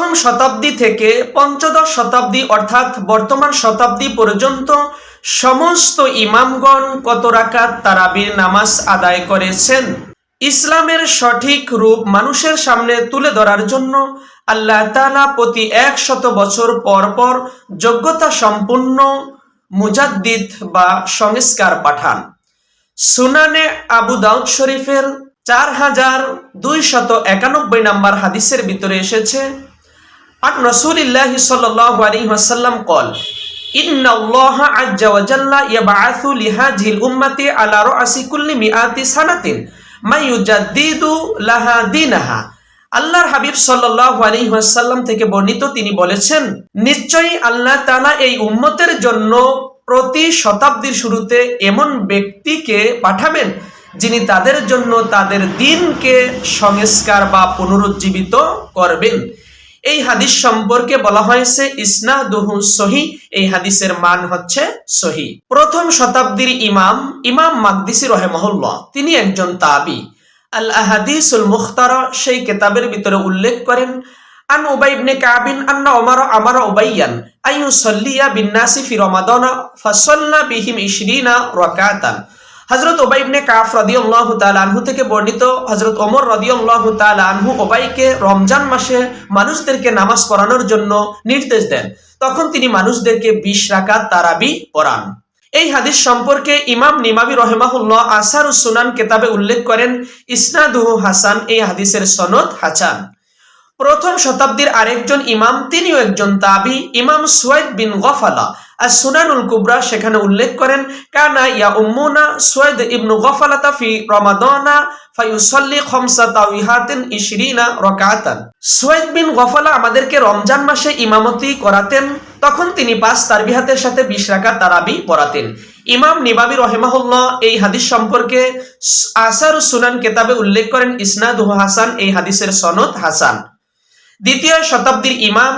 প্রথম শতাব্দী থেকে পঞ্চদশ শতাব্দী অর্থাৎ বর্তমান শতাব্দী পর্যন্ত সমস্ত ইমামগণ কত রাকাত তারাবির নামাজ আদায় করেছেন? ইসলামের সঠিক রূপ মানুষের সামনে তুলে ধরার জন্য আল্লাহ তাআলা প্রতি একশত বছর পর পর যোগ্যতা সম্পূর্ণ মুজাদ্দিদ বা সংস্কার পাঠান। সুনানে আবু দাউদ শরীফের চার হাজার দুইশত একানব্বই নম্বর হাদিসের ভিতরে এসেছে আর রসুলিল্লাহ সাল্লাহ আলী ওয়াসাল্লাম কল إن الله عز وجل يبعث لهذه الأمة على رأس كل مئات سنة ما يجدد لها دينها আল্লাহর হাবিব সাল্লাহ আলী ওয়াসাল্লাম থেকে বর্ণিত তিনি বলেছেন নিশ্চয়ই আল্লাহ তাআলা এই উম্মতের জন্য প্রতি শতাব্দীর শুরুতে এমন ব্যক্তিকে পাঠাবেন যিনি তাদের জন্য তাদের দিনকে সংস্কার বা পুনরুজ্জীবিত করবেন এই হাদিস সম্পর্কে বলা হয়েছে, ইসনাদুহু সহি এই হাদিসের মান হচ্ছে সহি। প্রথম শতাব্দীর ইমাম ইমাম মাকদিসি রহেমহল্লা তিনি একজন তাবি। আল আহাদিসুল মুখতারা, সেই কেতাবের ভিতরে উল্লেখ করেন, আন উবাই ইবনে কাবিন আন্না ওমার আমার উবাইয়ান সল্লিয়া বিন্নাসি ফি রমাদানা, ফাসাল্লা বিহিম ইশরিনা রাকাতান হজরত ওবাই ইবনে কাফ রাদিয়াল্লাহু তাআলা আনহু থেকে বর্ণিত হজরত ওমর রাদিয়াল্লাহু তাআলা আনহু ওবাইকে রমজান মাসে মানুষদেরকে নামাজ পড়ানোর জন্য নির্দেশ দেন। তখন তিনি মানুষদেরকে বিশ রাকাত তারাবি পড়ান। এই হাদিস সম্পর্কে ইমাম নিমাবি রহেমাহুল্লাহ আসার সুনান কেতাবে উল্লেখ করেন, ইসনাদুহু হাসান এই হাদিসের সনদ হাসান। প্রথম শতাব্দীর আরেকজন ইমাম, তিনিও একজন তাবি, ইমাম সোয়েদ বিন গফালা। আর সুনানুল কুবরা সেখানে উল্লেখ করেন, কানা ইয়া উম্মুনা সুয়াইদ ইবনু গফালাতা ফি রমাদানা ফায়ুসাল্লি খমসা তাউইহাতিন ইশরিনা রাকাতান। সুয়াইদ বিন গফালা আমাদেরকে রমজান মাসে ইমামতি করাতেন, তখন তিনি পাঁচ তারবিহাতের সাথে বিশ রাকাত তারাবি পড়াতেন। ইমাম নিবাবি রহেমাহুল্লাহ এই হাদিস সম্পর্কে আসার সুনান কেতাবে উল্লেখ করেন, ইসনাদুহ হাসান এই হাদিসের সনদ হাসান। দ্বিতীয় শতাব্দীর ইমাম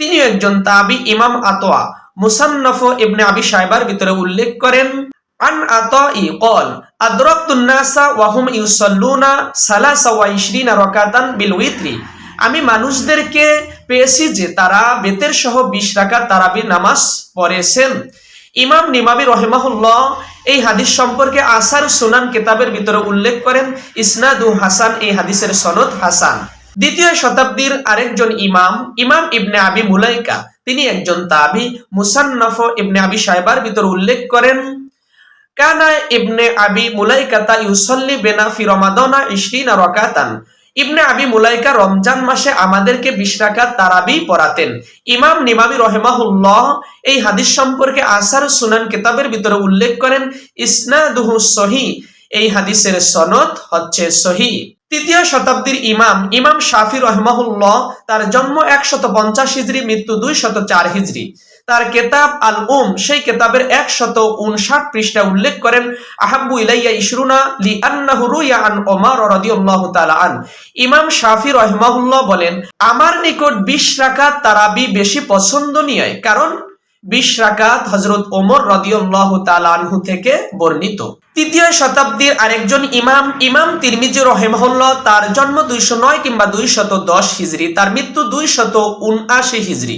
তিনি একজন তাবি ইমাম আতোয়া। মুসান্নফ ইবনে আবি সাইবার ভিতরে উল্লেখ করেন, আন আতাই কল আদরাকতুন নাসা ওয়াহুম ইউসাল্লুনা সালাসা ওয়া ইশরিনা রাকাতান বিল উইত্রি। আমি মানুষদেরকে পেয়েছি যে তারা বেতের সহ বিশ রাকাত তারাবির নামাজ পড়েছেন। ইমাম নিমাবি রহেমাহুল্লাহ এই হাদিস সম্পর্কে আসার সুনান কিতাবের ভিতরে উল্লেখ করেন, ইসনাদু হাসান এই হাদিসের সনদ হাসান। দ্বিতীয় শতাব্দীর আরেকজন ইমাম ইমাম ইবনে আবি মুলাইকা তিনি একজন তাবি, মুসান্নফ ইবনে আবি সাহেবার ভিতর উল্লেখ করেন, কানা ইবনে আবি মুলাইকাতা ইউসল্লি বেনা ফি রমাদানা ইশরিনা রাকাতান। ইবনে আবি মুলাইকা রমজান মাসে আমাদেরকে বিশ রাকাত তারাবি পড়াতেন। ইমাম নিমাবি রহেমাহুল্লাহ এই হাদিস সম্পর্কে আসার সুনান কিতাবের ভিতরে উল্লেখ করেন, ইসনাদুহু সহি। এই হাদিসের সনদ হচ্ছে সহি। তৃতীয় শতাব্দীর ইমাম ইমাম শাফি রহমাহুল্লাহ, তার জন্ম একশত পঞ্চাশ হিজড়ি, মৃত্যু দুই শত চার হিজড়ি। তার কেতাব আল উম সেই কেতাবের একশত উনষাট পৃষ্ঠা উল্লেখ করেন, আহাব্বু ইলাইয়া ইসরুনা লি আন্নাহু রুইয়া ওমর রাদিয়াল্লাহু তাআলা আন। ইমাম শাফি রহমাহুল্লাহ বলেন, আমার নিকট 20 রাকাত তারাবি বেশি পছন্দনীয়, কারণ বিশ রাকাত হজরত ওমর রদিউল্লাহ তালানহু থেকে বর্ণিত। তৃতীয় শতাব্দীর আরেকজন ইমাম ইমাম তিরমিজি রহেমহল্লা তার জন্ম দুইশো নয় কিংবা দুইশত দশ হিজড়ি তার মৃত্যু দুইশত উনআশি হিজড়ি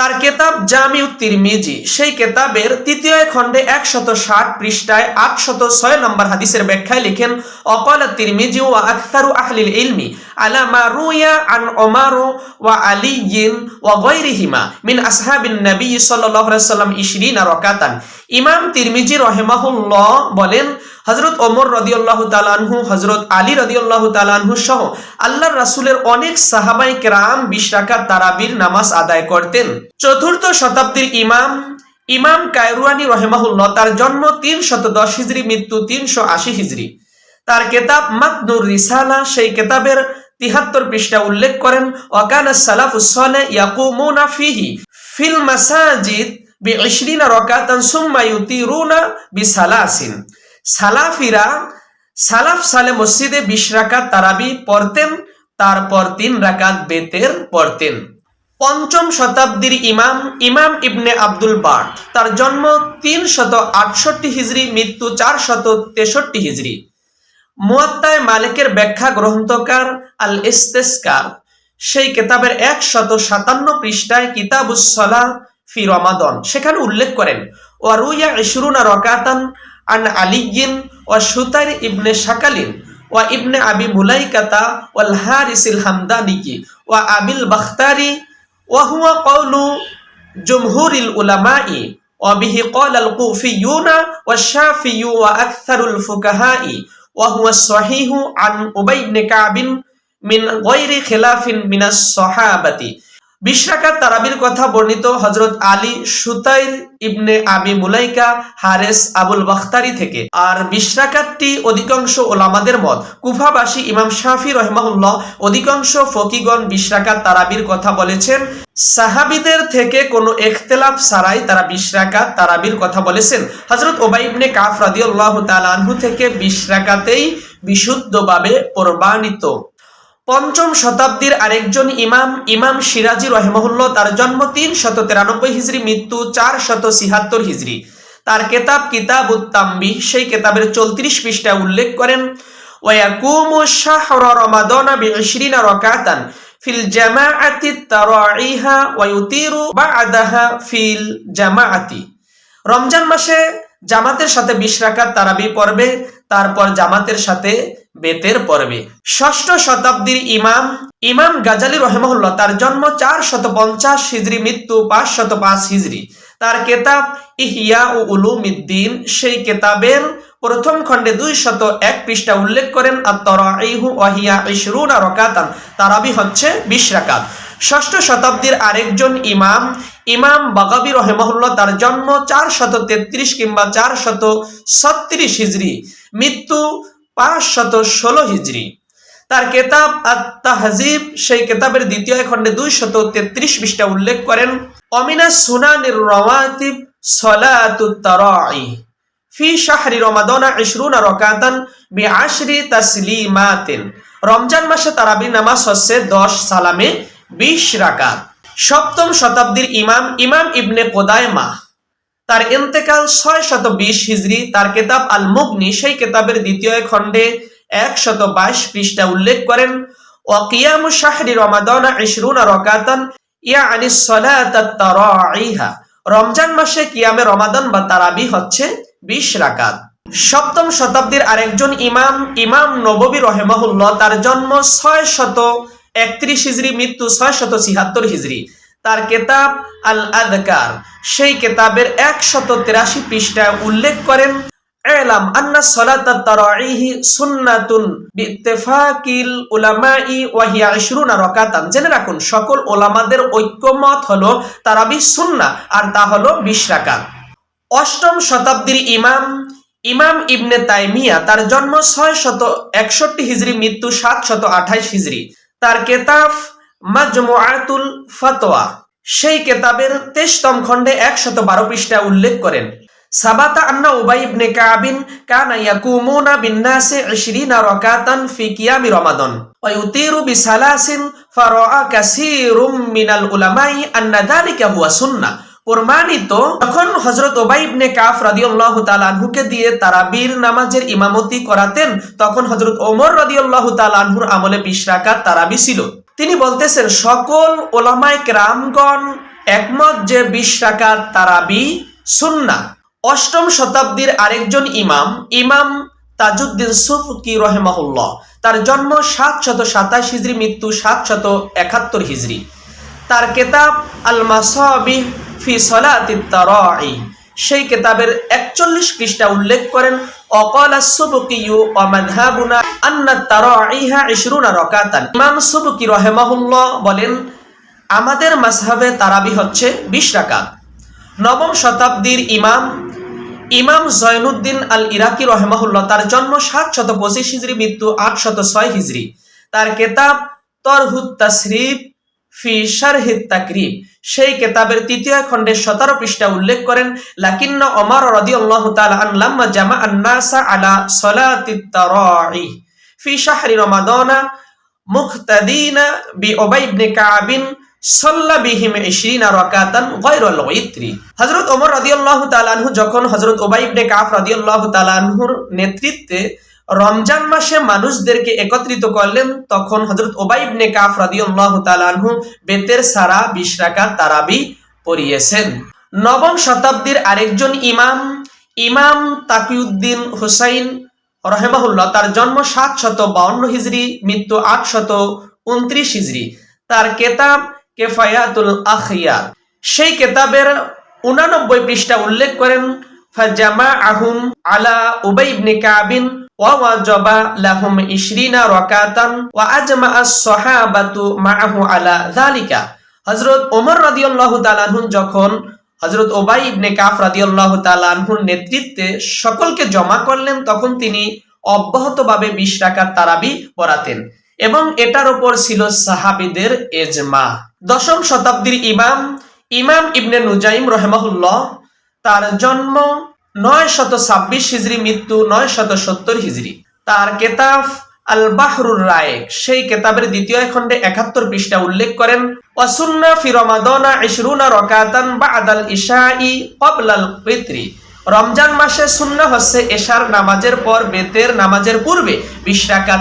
তার কেতাব জামিউ তিরমিজি। সেই কেতাবের তৃতীয় খণ্ডে একশত ষাট পৃষ্ঠায় আটশত ছয় নম্বর হাদিসের ব্যাখ্যায় লিখেন, অকল তিরমিজি ওয়া আখতারু আহলিল ইলমি আলা মা রুয়া আন ওমারু ওয়া আলিয়িন ওয়া গায়রিহিমা মিন আসহাবিন নবী আলাইহি সাল্লাম 20 রাকাতান। ইমাম তিরমিজি রহিমাহুল্লাহ বলেন হজরত ওমর রদিউল্লাহ তালানহু হজরত আলী রদিউল্লাহ তালানহু সহ আল্লাহর রাসুলের অনেক সাহাবাই কেরাম বিশ তারাবির নামাজ আদায় করতেন। চতুর্থ শতাব্দীর ইমাম ইমাম কায়রুয়ানি রহেমাহুল্লাহ তার জন্ম তিন শত দশ হিজড়ি মৃত্যু তিনশো আশি হিজড়ি তার কেতাব মাতনুর রিসালা, সেই কেতাবের তিহাত্তর পৃষ্ঠা উল্লেখ করেন, ওয়াকান সালাফুসলে ইয়াকুমুনা ফিহি ফিল মাসাজিদ বি ইশরিনা রাকাতান সুম্মা ইউতিরুনা বিসালাসিন। সালাফিরা সালাফ সালে মসজিদে বিশ রাকাত তারাবি পড়তেন, তারপর তিন রাকাত বেতের পড়তেন। পঞ্চম শতাব্দীর ইমাম ইমাম ইবনে আব্দুল বাট তার জন্ম তিন শত আটষট্টি হিজড়ি মৃত্যু চার শত তেষট্টি হিজড়ি মুয়াত্তায় মালিকের ব্যাখ্যা গ্রন্থকার আল ইস্তেস্কার সেই কেতাবের একশত সাতান্ন পৃষ্ঠায় কিতাবুসলা ফি রমাদন। সেখানে উল্লেখ করেন ওয়ারুইয়া ইশরুনা রকাতান عن علي وشتر ابن شكل وابن أبي ملايكة والحارس الحمداني وأبي البختاري وهو قول جمهور العلماء وبه قال الكوفيون والشافعي وأكثر الفقهاء وهو الصحيح عن أبي بن كعب من غير خلاف من الصحابة বিশরাকাত তারাবির কথা বর্ণিত হজরত আলী সুতাইর ইবনে আবি মুলাইকা হারেস আবুল বাখতারি থেকে। আর বিশরাকাতটি অধিকাংশ ওলামাদের মত। কুফাবাসী ইমাম শাফি রহমাহুল্লাহ অধিকাংশ ফকিগণ বিশরাকাত তারাবির কথা বলেছেন। সাহাবিদের থেকে কোনো এখতেলাফ ছাড়াই তারা বিশরাকাত তারাবির কথা বলেছেন। হজরত ওবাই ইবনে কাফ রাদিয়াল্লাহু তাআলা আনহু থেকে বিশরাকাতেই বিশুদ্ধভাবে প্রমাণিত। পঞ্চম শতাব্দীর আরেকজন ইমাম ইমাম সিরাজি রহমহুল্লাহ, তার জন্ম তিন শত তিরানব্বই হিজড়ি মৃত্যু চার শত ছিহাত্তর হিজড়ি তার কেতাব কিতাব উত্তাম্বি সেই কেতাবের চৌত্রিশ পৃষ্ঠা উল্লেখ করেন, ওয়াকুমু শাহর রমাদানা বিশরিনা রাকাতান ফিল জামাআতি তারাইহা ওয়া ইউতিরু বা'দাহা ফিল জামাআতি। রমজান মাসে জামাতের সাথে বিশ রাকাত তারাবি পড়বে, তারপর জামাতের সাথে বেতের পর্বে। ষষ্ঠ শতাব্দীর ইমাম ইমাম গাজালি রহমহুল্লাহ তার জন্ম চার শত পঞ্চাশ হিজড়ি মৃত্যু পাঁচ শত পাঁচ হিজড়ি তার কেতাব ইহিয়া ও উলুম উলুমিদ্দিন, সেই কেতাবের প্রথম খণ্ডে দুই শত এক পৃষ্ঠা উল্লেখ করেন আর আত্মরাইহু ওয়াহিয়া ইশরুনা রকাতান। তারাবি হচ্ছে বিশ রাকাত। ষষ্ঠ শতাব্দীর আরেকজন ইমাম ইমাম বাগাবি রহেমহুল্লাহ তার জন্ম চার শত তেত্রিশ কিংবা চার শত ছত্রিশ হিজড়ি মৃত্যু পাঁচ শত ষোলো হিজড়ি তার কেতাব আত্মাহাজিব সেই কেতাবের দ্বিতীয় খণ্ডে দুই শত তেত্রিশ পৃষ্ঠা উল্লেখ করেন, অমিনা সুনানির রওয়াতিব সলাতুত তারাই ফি শাহরি রমাদানা ইশরুনা রকাতান বি আশরি তাসলিমাতিন, রমজান মাসে তারাবি নামাজ হচ্ছে দশ সালামে বিশ রাকাত। সপ্তম শতাব্দীর ইমাম ইমাম ইবনে কোদায়মা তার ইন্তেকাল ছয় শত বিশ হিজড়ি তার কেতাব আল মুগনি সেই কেতাবের দ্বিতীয় খণ্ডে এক শত বাইশ পৃষ্ঠা উল্লেখ করেন ওয়াকিয়ামু শাহরি রমাদানা ইশরুনা রকাতান ইয়া আনিস সলাতাত রমজান মাসে কিয়ামে রমাদান বা তারাবি হচ্ছে বিশ রাকাত। সপ্তম শতাব্দীর আরেকজন ইমাম ইমাম নববী রহেমাহুল্লাহ, তার জন্ম ছয় শত একত্রিশ হিজড়ি মৃত্যু ছয় শত ছিহাত্তর হিজড়ি তার কেতাব আল আদকার সেই কেতাবের একশত তেরাশি পৃষ্ঠায় উল্লেখ করেন আন্না সলাতা তারাইহি সুন্নাতুন বিত্তেফাকিল উলামাই ওয়াহিয়া ইশরুনা রাকাতান। জেনে রাখুন, সকল ওলামাদের ঐক্যমত হলো তারাবি সুন্না আর তা হলো বিশ রাকাত। অষ্টম শতাব্দীর ইমাম ইমাম ইবনে তাইমিয়া, তার জন্ম ছয় শত একষট্টি হিজড়ি, মৃত্যু সাত শত আঠাইশ হিজড়ি। তার কেতাব মাজমুআতুল ফাতোয়া সেই কেতাবের তেইশতম খণ্ডে একশত বারো পৃষ্ঠা উল্লেখ করেন। সাবাতা আন্না কাবিন বিন্নাসে 20 রাকাতান ফি কিয়ামি রমাদান। ওয়া ইউতিরু বিসালাসিন ফারাআ কাসীরুম মিনাল উলামাই আন্না যালিকা হুয়া সুন্নাহ প্রমাণিত, যখন হজরত ওবাই ইবনে কাফ রাদিয়াল্লাহু তাআলা আনহুকে দিয়ে তারাবির নামাজের ইমামতি করাতেন, তখন হজরত ওমর রাদিয়াল্লাহু তাআলা আনহুর আমলে বিশ রাকাত তারাবি ছিল। তিনি বলতেছেন, সকল ওলামায়ে রামগণ একমত যে বিশ রাকাত তারাবি সুন্না অষ্টম শতাব্দীর আরেকজন ইমাম ইমাম তাজুদ্দিন সুফকি রহেমাহুল্লাহ, তার জন্ম সাত শত সাতাশ হিজড়ি মৃত্যু সাত শত একাত্তর হিজড়ি তার কেতাব আল মাসাবি ফি সলাতি তারাই, সেই কেতাবের একচল্লিশ পৃষ্ঠা উল্লেখ করেন ও মাযহাবুনা আন্না তারাইহা ইশরুনা রাকাতান। ইমাম সুবকি রহিমাহুল্লাহ বলেন, আমাদের মাযহাবে তারাবি হচ্ছে 20 রাকাত। নবম শতাব্দীর ইমাম ইমাম জয়নুদ্দিন আল ইরাকি রহমাহুল্লাহ তার জন্ম সাত শত পঁচিশ হিজড়ি, মৃত্যু আট শত ছয় হিজড়ি। তার কেতাব তরহুত তাসরিফ ফি শারহিত সেই কেতাবের তৃতীয় খণ্ডের সতেরো পৃষ্ঠা উল্লেখ করেন, লাকিন্না ওমর রাদিয়াল্লাহু তাআলা আন জামা আন-নাসা আলা ফি শাহরি রমাদানা মুখতাদিনা বি উবাই ইবনে কাবিন সাল্লা বিহিম ইশরিনা রাকাতান গায়রাল উইত্রি হযরত ওমর রাদিয়াল্লাহু তাআলা আনহু যখন হযরত উবাই ইবনে কাফ রাদিয়াল্লাহু তাআলা আনহুর নেতৃত্বে রমজান মাসে মানুষদেরকে একত্রিত করলেন, তখন হজরত ওবাইবনে কাফ রাদিয়াল্লাহু তাআলা বেতের সারা বিশ রাকাত তারাবি পড়িয়েছেন। নবম শতাব্দীর আরেকজন ইমাম ইমাম তাকিউদ্দিন হুসাইন রহেমাহুল্লাহ, তার জন্ম সাত শত বাউন্ন হিজড়ি মৃত্যু আট শত উনত্রিশ হিজড়ি তার কেতাব কেফায়াতুল আখিয়ার। সেই কেতাবের উনানব্বই পৃষ্ঠা উল্লেখ করেন ফাজামা আহুম আলা উবাই ইবনে কাবিন লাহুম ইশরিনা রাকাতান ওয়া আজমা আস-সাহাবাতু মাআহু আলা যালিকা। হযরত ওমর রাদিয়াল্লাহু তাআলা আনহু যখন হযরত ওবাই ইবনে কাফ রাদিয়াল্লাহু তাআলা আনহুর নেতৃত্বে সকলকে জমা করলেন, তখন তিনি অব্যাহতভাবে বিশ রাকাত তারাবি পড়াতেন এবং এটার উপর ছিল সাহাবিদের এজমা দশম শতাব্দীর ইমাম ইমাম ইবনে নুজাইম রহমাহুল্লাহ, তার জন্ম নয় শত ছাব্বিশ হিজড়ি মৃত্যু নয় শত সত্তর হিজড়ি তার আল বাহরুর সেই কেতাবের দ্বিতীয় খণ্ডে একাত্তর পৃষ্ঠা উল্লেখ করেন ইশরুনা রকাতান বাদাল ইশাই ক্বাবলাল ফিত্রি। রমজান মাসে সুন্নাহ হচ্ছে এশার নামাজের পর বেতের নামাজের পূর্বে বিশ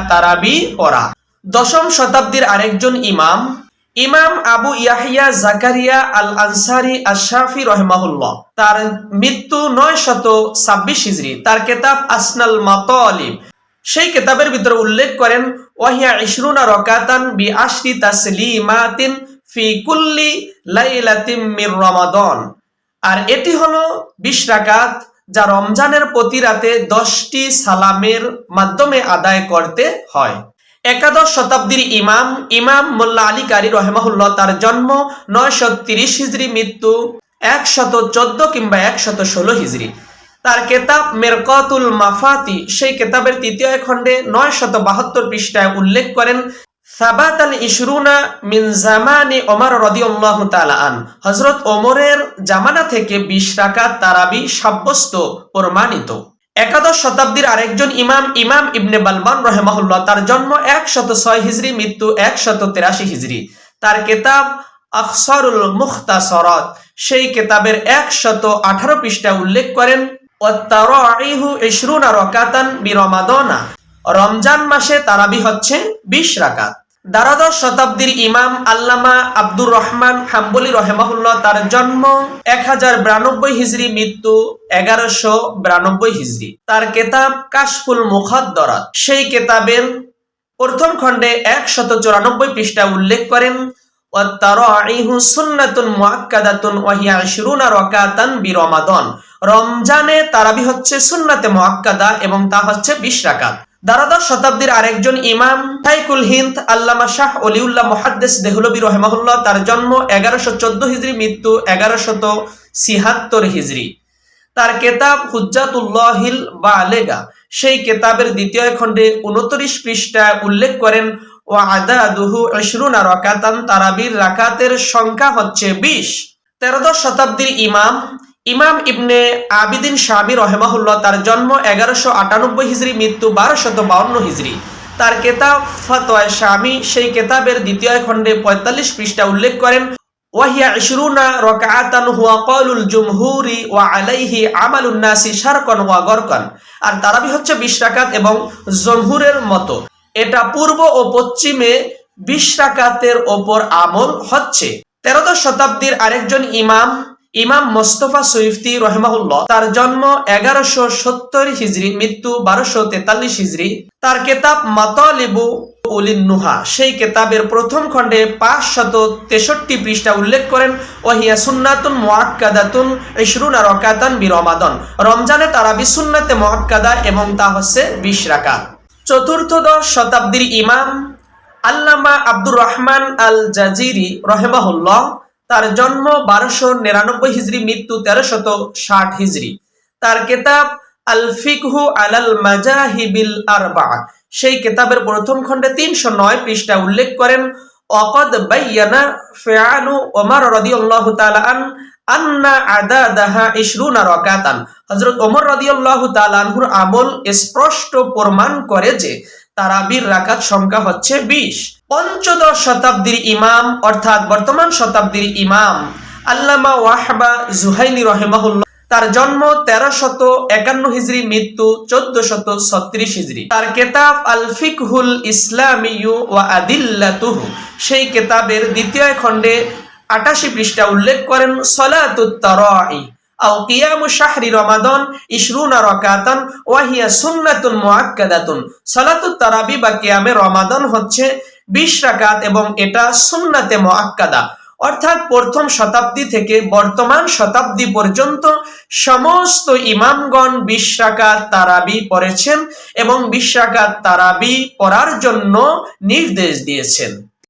তারাবি পড়া। দশম শতাব্দীর আরেকজন ইমাম ইমাম আবু ইয়াহিয়া জাকারিয়া আল আনসারি আশরাফি রহমাহুল্লাহ। তার মৃত্যু নয় শত ছাব্বিশ হিজড়ি তার কেতাব আসনাল মাতালিব। সেই কেতাবের ভিতরে উল্লেখ করেন, ওয়াহিয়া ইশরুনা রকাতান বি আশরি তাসলিমাতিন ফি কুল্লি লাইলাতিম মির রমাদান। আর এটি হলো বিশ রাকাত, যা রমজানের প্রতি রাতে দশটি সালামের মাধ্যমে আদায় করতে হয়। একাদশ শতাব্দীর ইমাম ইমাম মোল্লা আলী কারি রহেমাহুল্লাহ তার জন্ম নয়শো তিরিশ হিজড়ি মৃত্যু একশত চোদ্দ কিংবা একশত ষোলো হিজড়ি তার কেতাব মেরকতুল মাফাতি, সেই কেতাবের তৃতীয় খণ্ডে নয় শত বাহাত্তর পৃষ্ঠায় উল্লেখ করেন সাবাত আল ইশরুনা মিন জামানি ওমর রদিয়াল্লাহু তাআলা আন। হযরত ওমরের জামানা থেকে 20 রাকাত তারাবি সাব্যস্ত, প্রমাণিত। একাদশ শতাব্দীর আরেকজন ইমাম ইমাম ইবনে বালবান রহেমাহুল্লাহ, তার জন্ম একশত ছয় হিজড়ি মৃত্যু একশত তেরাশি হিজড়ি তার কেতাব আখসারুল মুখতাসরাত, সেই কেতাবের একশত আঠারো পৃষ্ঠা উল্লেখ করেন রাকাতান রমজান মাসে তারাবি হচ্ছে বিশ রাকাত। দ্বাদশ শতাব্দীর ইমাম আল্লামা আব্দুর রহমান হাম্বলি রহেমাহুল্লাহ তার জন্ম এক হাজার বিরানব্বই হিজড়ি মৃত্যু এগারোশো বিরানব্বই হিজড়ি তার কেতাব কাশফুল মুখাদ্দরাত। সেই কেতাবের প্রথম খণ্ডে একশত চুরানব্বই পৃষ্ঠা উল্লেখ করেন ওয়াত্তারাইহু সুন্নাতুন মুআক্কাদাতুন ওয়া 20 রাকাতান বিরমাদান রমজানে তারাবি হচ্ছে সুন্নাতে মুআক্কাদা এবং তা হচ্ছে 20 রাকাত। দ্বাদশ শতাব্দীর আরেকজন ইমাম তাইকুল হিন্দ আল্লামা শাহ অলিউল্লাহ মুহাদ্দিস দেহলবী রহমাহুল্লাহ, তার জন্ম এগারোশো চোদ্দ হিজড়ি মৃত্যু এগারোশত ছিহাত্তর হিজড়ি তার কেতাব হুজ্জাতুল্লাহিল বালেগা। সেই কেতাবের দ্বিতীয় খণ্ডে উনত্রিশ পৃষ্ঠা উল্লেখ করেন ও আদাদুহু ইশরুনা রাকাতান, তারাবির রাকাতের সংখ্যা হচ্ছে বিশ। তেরোদশ শতাব্দীর ইমাম ইমাম ইবনে আবিদিন শামি রহেমাহুল্লাহ তার জন্ম এগারোশো আটানব্বই হিজড়ি মৃত্যু বারোশত বাউন্ন হিজড়ি তার কেতাব ফতোয় শামি সেই কেতাবের দ্বিতীয় খণ্ডে পঁয়তাল্লিশ পৃষ্ঠা উল্লেখ করেন, ওয়াহিয়া হুয়া কওলুল জুমহুরি ওয়া আলাইহি ওয়া গরকান। আর তারাবি হচ্ছে এবং জমহুরের মতো। এটা পূর্ব ও পশ্চিমে বিশ ওপর আমল হচ্ছে। তেরোদশ শতাব্দীর আরেকজন ইমাম ইমাম মোস্তফা সুইফতি রহমাহুল্লাহ তার জন্ম এগারোশো সত্তর হিজড়ি মৃত্যু বারোশো তেতাল্লিশ হিজড়ি তার কেতাব মাতলিবু উলিন নুহা, সেই কেতাবের প্রথম খণ্ডে পাঁচ শত তেষট্টি পৃষ্ঠা উল্লেখ করেন, ওহিয়া সুন্নাতুন মোয়াক্কাদাতুন বিরমাদন রমজানে তারা বিসুন্নাতে মোয়াক্কাদা এবং তা হচ্ছে বিশ রাকাত। চতুর্থদশ শতাব্দীর ইমাম আল্লামা আব্দুর রহমান আল জাজিরি রহেমাহুল্লাহ তার জন্ম বারোশো নিরানব্বই হিজড়ি, মৃত্যু তেরোশত ষাট হিজড়ি। তার কেতাব আল ফিকহু আলাল মাজাহিবিল আরবা। সেই কেতাবের প্রথম খণ্ডে তিনশো নয় পৃষ্ঠা উল্লেখ করেন, অকদ বাইয়ানা ফেআলু ওমর রাদিয়াল্লাহু তাআলা আন, আন্না আদাদাহা ইশরুনা রাকাতান। হযরত ওমর রাদিয়াল্লাহু তাআলা আনহুর আমল স্পষ্ট প্রমাণ করে যে তারাবির রাকাত সংখ্যা হচ্ছে বিশ। পঞ্চদশ শতাব্দীর ইমাম, অর্থাৎ বর্তমান শতাব্দীর ইমাম আল্লামা ওয়াহবা জুহাইনি রহেমাহুল্লাহ, তার জন্ম তেরো শত একান্ন হিজড়ি মৃত্যু চোদ্দ শত ছত্রিশ হিজড়ি তার কেতাব আল ফিকহুল ইসলামিয়ু ওয়া আদিল্লাতুহু, সেই কেতাবের দ্বিতীয় খণ্ডে আটাশি পৃষ্ঠা উল্লেখ করেন, সলাতুত তারাই আও কিয়ামু শাহরি রমাদান ইশরুনা রাকাতান ওয়া হিয়া সুন্নাতুন মুআক্কাদাতুন। সালাতুত তারাবি বা কিয়ামে রমাদান হচ্ছে 20 রাকাত এবং এটা সুন্নাতে মোয়াক্কাদা অর্থাৎ প্রথম শতাব্দী থেকে বর্তমান শতাব্দী পর্যন্ত সমস্ত ইমামগণ বিশ রাকাত তারাবি পড়েছেন এবং বিশ রাকাত তারাবি পড়ার জন্য নির্দেশ দিয়েছেন।